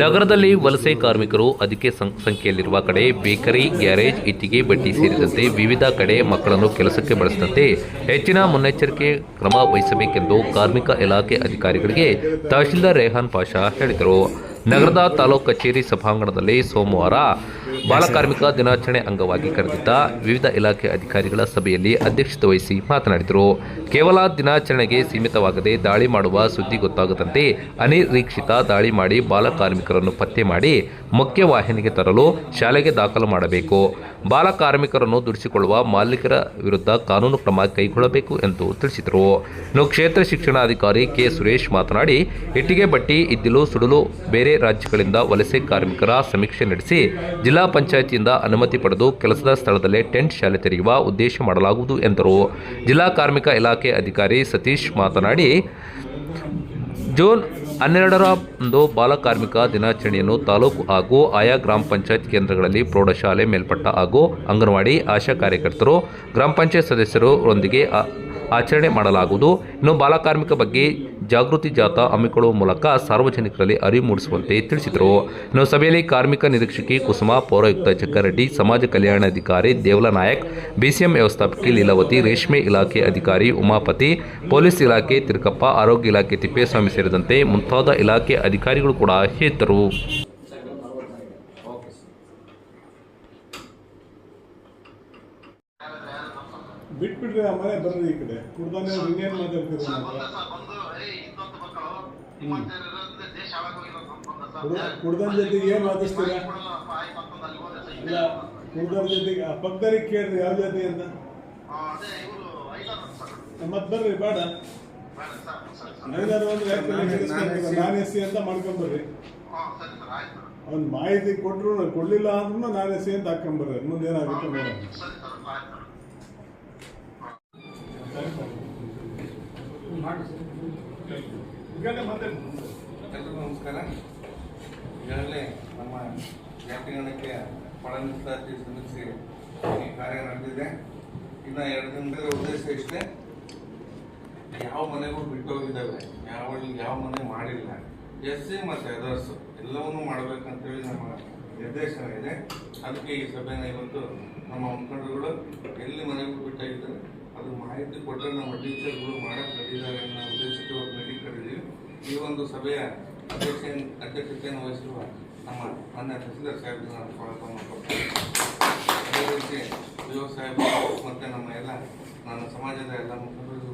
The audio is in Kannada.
ನಗರದಲ್ಲಿ ವಲಸೆ ಕಾರ್ಮಿಕರು ಅಧಿಕ ಸಂಖ್ಯೆಯಲ್ಲಿರುವ ಕಡೆ ಬೇಕರಿ, ಗ್ಯಾರೇಜ್, ಇಟ್ಟಿಗೆ, ಬಟ್ಟಿ ಸೇರಿದಂತೆ ವಿವಿಧ ಕಡೆ ಮಕ್ಕಳನ್ನು ಕೆಲಸಕ್ಕೆ ಬಳಸದಂತೆ ಹೆಚ್ಚಿನ ಮುನ್ನೆಚ್ಚರಿಕೆ ಕ್ರಮ ವಹಿಸಬೇಕೆಂದು ಕಾರ್ಮಿಕ ಇಲಾಖೆ ಅಧಿಕಾರಿಗಳಿಗೆ ತಹಶೀಲ್ದಾರ್ ರೇಹಾನ್ ಪಾಷಾ ಹೇಳಿದರು. ನಗರದ ತಾಲೂಕು ಕಚೇರಿ ಸಭಾಂಗಣದಲ್ಲಿ ಸೋಮವಾರ ಬಾಲಕಾರ್ಮಿಕ ದಿನಾಚರಣೆ ಅಂಗವಾಗಿ ಕರೆದಿದ್ದ ವಿವಿಧ ಇಲಾಖೆ ಅಧಿಕಾರಿಗಳ ಸಭೆಯಲ್ಲಿ ಅಧ್ಯಕ್ಷತೆ ವಹಿಸಿ ಮಾತನಾಡಿದರು. ಕೇವಲ ದಿನಾಚರಣೆಗೆ ಸೀಮಿತವಾಗದೆ ದಾಳಿ ಮಾಡುವ ಸುದ್ದಿ ಗೊತ್ತಾಗದಂತೆ ಅನಿರೀಕ್ಷಿತ ದಾಳಿ ಮಾಡಿ ಬಾಲಕಾರ್ಮಿಕರನ್ನು ಪತ್ತೆ ಮಾಡಿ ಮುಖ್ಯವಾಹಿನಿಗೆ ತರಲು ಶಾಲೆಗೆ ದಾಖಲು ಮಾಡಬೇಕು. ಬಾಲಕಾರ್ಮಿಕರನ್ನು ದುಡಿಸಿಕೊಳ್ಳುವ ಮಾಲೀಕರ ವಿರುದ್ಧ ಕಾನೂನು ಕ್ರಮ ಕೈಗೊಳ್ಳಬೇಕು ಎಂದು ತಿಳಿಸಿದರು. ಇನ್ನು ಕ್ಷೇತ್ರ ಶಿಕ್ಷಣಾಧಿಕಾರಿ ಕೆ. ಸುರೇಶ್ ಮಾತನಾಡಿ, ಇಟ್ಟಿಗೆ ಬಟ್ಟಿ ಇದ್ದಿಲು, ಸುಡಲು ಬೇರೆ ರಾಜ್ಯಗಳಿಂದ ವಲಸೆ ಕಾರ್ಮಿಕರ ಸಮೀಕ್ಷೆ ನಡೆಸಿ ಜಿಲ್ಲಾ ಪಂಚಾಯತಿಯಿಂದ ಅನುಮತಿ ಪಡೆದು ಕೆಲಸದ ಸ್ಥಳದಲ್ಲೇ ಟೆಂಟ್ ಶಾಲೆ ತೆರೆಯುವ ಉದ್ದೇಶ ಮಾಡಲಾಗುವುದು ಎಂದರು. ಜಿಲ್ಲಾ ಕಾರ್ಮಿಕ ಇಲಾಖೆ ಅಧಿಕಾರಿ ಸತೀಶ್ ಮಾತನಾಡಿ, ಜೂನ್ ಹನ್ನೆರಡರಂದು ಬಾಲಕಾರ್ಮಿಕ ದಿನಾಚರಣೆಯನ್ನು ತಾಲೂಕು ಹಾಗೂ ಆಯಾ ಗ್ರಾಮ ಪಂಚಾಯತ್ ಕೇಂದ್ರಗಳಲ್ಲಿ ಪ್ರೌಢಶಾಲೆ ಮೇಲ್ಪಟ್ಟ ಹಾಗೂ ಅಂಗನವಾಡಿ ಆಶಾ ಕಾರ್ಯಕರ್ತರು, ಗ್ರಾಮ ಪಂಚಾಯತ್ ಸದಸ್ಯರೊಂದಿಗೆ ಆಚರಣೆ ಮಾಡಲಾಗುವುದು. ಇನ್ನು ಬಾಲಕಾರ್ಮಿಕ ಬಗ್ಗೆ ಜಾಗೃತಿ ಜಾಥಾ ಹಮ್ಮಿಕೊಳ್ಳುವ ಮೂಲಕ ಸಾರ್ವಜನಿಕರಲ್ಲಿ ಅರಿವು ಮೂಡಿಸುವಂತೆ ತಿಳಿಸಿದರು. ಇನ್ನು ಸಭೆಯಲ್ಲಿ ಕಾರ್ಮಿಕ ನಿರೀಕ್ಷಕಿ ಕುಸುಮ, ಪೌರಾಯುಕ್ತ ಚಕ್ಕರೆಡ್ಡಿ ಸಮಾಜ ಕಲ್ಯಾಣಾಧಿಕಾರಿ ದೇವಲ ನಾಯಕ್, ಬಿಸಿಎಂ ವ್ಯವಸ್ಥಾಪಕಿ ಲೀಲಾವತಿ, ರೇಷ್ಮೆ ಇಲಾಖೆ ಅಧಿಕಾರಿ ಉಮಾಪತಿ, ಪೊಲೀಸ್ ಇಲಾಖೆ ತಿರುಕಪ್ಪ, ಆರೋಗ್ಯ ಇಲಾಖೆ ತಿಪ್ಪೇಸ್ವಾಮಿ ಸೇರಿದಂತೆ ಮುಂತಾದ ಇಲಾಖೆ ಅಧಿಕಾರಿಗಳು ಕೂಡ ಇದ್ದರು. ಬಿಟ್ಬಿಡ್ರಿ ಆ ಮನೆ ಬರ್ರಿ ಈ ಕಡೆ. ಕುಡ್ದಾನೆ ಇನ್ನೇನು ಮಾತಾಡ್ತೀರಿ ಕುಡ್ದನ್ ಜೊತೆಗೆ ಏನ್ ವಾದಿಸ್ತೀರ ಇಲ್ಲ? ಕುಡ್ದವ್ರ ಜೊತೆಗೆ ಭಕ್ತರಿಗೆ ಕೇಳ್ರಿ ಯಾವ ಜೊತೆ ಅಂತ ಆ, ಅದೇ ಇವರು ಐದಾರು ಸರ್. ಮತ್ ಬರ್ರಿ ಬೇಡ? ನಾನ್ ಎಸ್ಸಿ ಅಂತ ಮಾಡ್ಕೊಂಬರ್ರಿ ಅವ್ನ ಮಾಹಿತಿ ಕೊಟ್ರು ಕೊಡ್ಲಿಲ್ಲ ಅಂದ್ರೂ ನಾನ್ ಎಸ್ಸಿ ಅಂತ ಹಾಕೊಂಬರ್ರಿ ಮುಂದೇನಾಗುತ್ತೆ ಏನಾಗುತ್ತೆ ನೋಡೋಣ ಎಲ್ರಿಗೂ ನಮಸ್ಕಾರ. ಈಗಾಗಲೇ ನಮ್ಮ ಜಾತಿಗಣಕ್ಕೆ ಪಳನಿಸ್ತಾತಿ ಸಲ್ಲಿಸಿ ಈ ಕಾರ್ಯ ನಡೆದಿದೆ. ಇನ್ನು ಎರಡು ದಿನದ ಉದ್ದೇಶ ಇಷ್ಟೇ, ಯಾವ ಮನೆಗೂ ಬಿಟ್ಟೋಗಿದ್ದಾವೆ, ಯಾವ ಯಾವ ಮನೆ ಮಾಡಿಲ್ಲ. ಎಸ್ ಸಿ ಮತ್ತು ಅದರ್ಸ್ ಎಲ್ಲವನ್ನೂ ಮಾಡಬೇಕಂತೇಳಿ ನಮ್ಮ ನಿರ್ದೇಶನ ಇದೆ. ಅದಕ್ಕೆ ಈ ಸಭೆನ ಇವತ್ತು ನಮ್ಮ ಮುಖಂಡರುಗಳು ಎಲ್ಲಿ ಮನೆಗೂ ಬಿಟ್ಟಾಗಿದ್ದಾರೆ, ಅದು ಮಾಹಿತಿ ಕೊಟ್ಟರೆ ನಮ್ಮ ಟೀಚರ್ಗಳು ಮಾಡಕ್ಕೆ ಅನ್ನೋ ಉದ್ದೇಶಕ್ಕೆ ಈ ಒಂದು ಸಭೆಯ ಅಧ್ಯಕ್ಷ ಅಧ್ಯಕ್ಷತೆಯನ್ನು ವಹಿಸಿರುವ ನಮ್ಮ ಮಾನ್ಯ ತಹಸೀಲ್ದಾರ್ ಸಾಹೇಬ್ ನಾನು ಸ್ವಾಗತ ಮಾಡ್ಕೊಳ್ತೇನೆ ಅದೇ ರೀತಿ ಯುವ ಸಾಹೇಬರು ಮತ್ತು ನಮ್ಮ ಎಲ್ಲ ನನ್ನ ಸಮಾಜದ ಎಲ್ಲ ಮುಖಂಡರು